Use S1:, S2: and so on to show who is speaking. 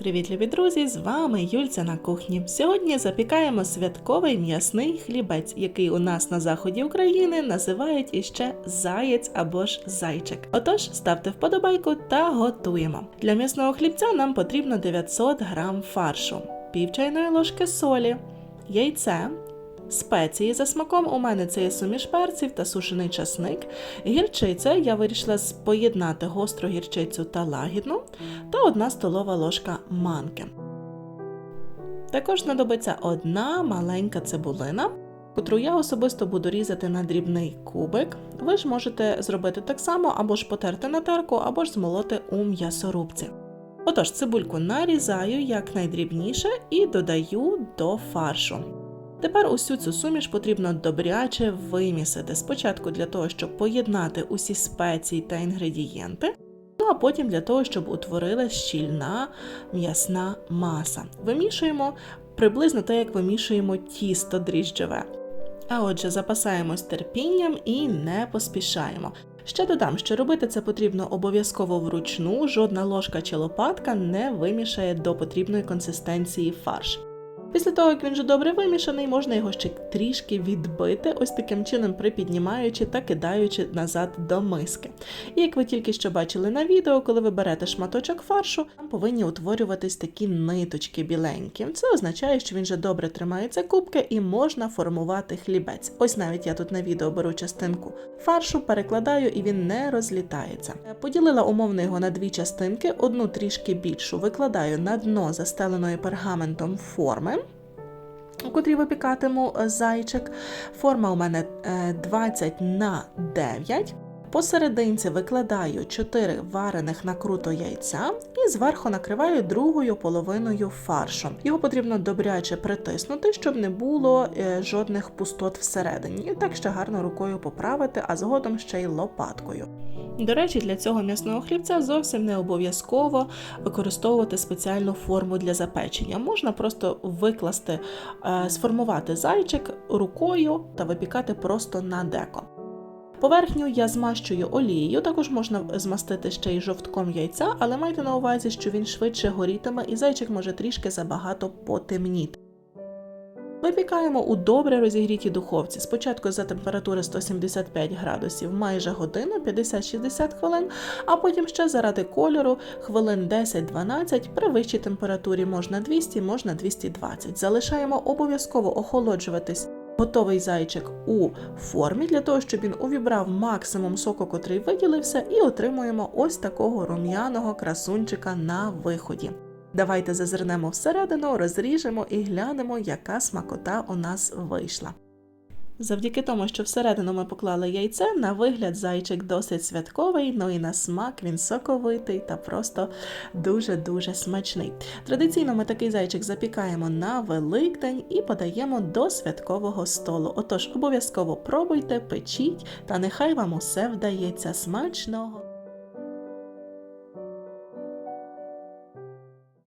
S1: Привіт, любі друзі! З вами Юльця на кухні. Сьогодні запікаємо святковий м'ясний хлібець, який у нас на заході України називають іще заєць або ж зайчик. Отож, ставте вподобайку та готуємо. Для м'ясного хлібця нам потрібно 900 грам фаршу, пів чайної ложки солі, яйце. Спеції за смаком у мене це є суміш перців та сушений часник. Гірчиця я вирішила поєднати гостру гірчицю та лагідну та одна столова ложка манки. Також знадобиться одна маленька цибулина, котру я особисто буду різати на дрібний кубик. Ви ж можете зробити так само, або ж потерти на терку, або ж змолоти у м'ясорубці. Отож, цибульку нарізаю якнайдрібніше і додаю до фаршу. Тепер усю цю суміш потрібно добряче вимісити. Спочатку для того, щоб поєднати усі спеції та інгредієнти, ну а потім для того, щоб утворилась щільна м'ясна маса. Вимішуємо приблизно так, як вимішуємо тісто дріжджове. А отже, запасаємось терпінням і не поспішаємо. Ще додам, що робити це потрібно обов'язково вручну, жодна ложка чи лопатка не вимішає до потрібної консистенції фарш. Після того, як він вже добре вимішаний, можна його ще трішки відбити, ось таким чином припіднімаючи та кидаючи назад до миски. І як ви тільки що бачили на відео, коли ви берете шматочок фаршу, там повинні утворюватись такі ниточки біленькі. Це означає, що він вже добре тримається кубки і можна формувати хлібець. Ось навіть я тут на відео беру частинку фаршу, перекладаю і він не розлітається. Поділила умовно його на дві частинки, одну трішки більшу викладаю на дно застеленої пергаментом форми у котрій випікатиму е, зайчик. Форма у мене е, 20 на 9. Посерединці викладаю 4 варених накруто яйця і зверху накриваю другою половиною фаршу. Його потрібно добряче притиснути, щоб не було е, жодних пустот всередині. І так ще гарно рукою поправити, а згодом ще й лопаткою. До речі, для цього м'ясного хлібця зовсім не обов'язково використовувати спеціальну форму для запечення. Можна просто викласти, е, сформувати зайчик рукою та випікати просто на деко. Поверхню я змащую олією, також можна змастити ще й жовтком яйця, але майте на увазі, що він швидше горітиме і зайчик може трішки забагато потемніти. Випікаємо у добре розігрітій духовці. Спочатку за температури 175 градусів майже годину, 50-60 хвилин, а потім ще заради кольору хвилин 10-12 при вищій температурі можна 200, можна 220. Залишаємо обов'язково охолоджуватись. Готовий зайчик у формі для того, щоб він увібрав максимум соку, котрий виділився, і отримуємо ось такого рум'яного красунчика на виході. Давайте зазирнемо всередину, розріжемо і глянемо, яка смакота у нас вийшла. Завдяки тому, що всередину ми поклали яйце, на вигляд зайчик досить святковий, ну і на смак він соковитий та просто дуже-дуже смачний. Традиційно ми такий зайчик запікаємо на Великдень і подаємо до святкового столу. Отож, обов'язково пробуйте, печіть, та нехай вам усе вдається смачного.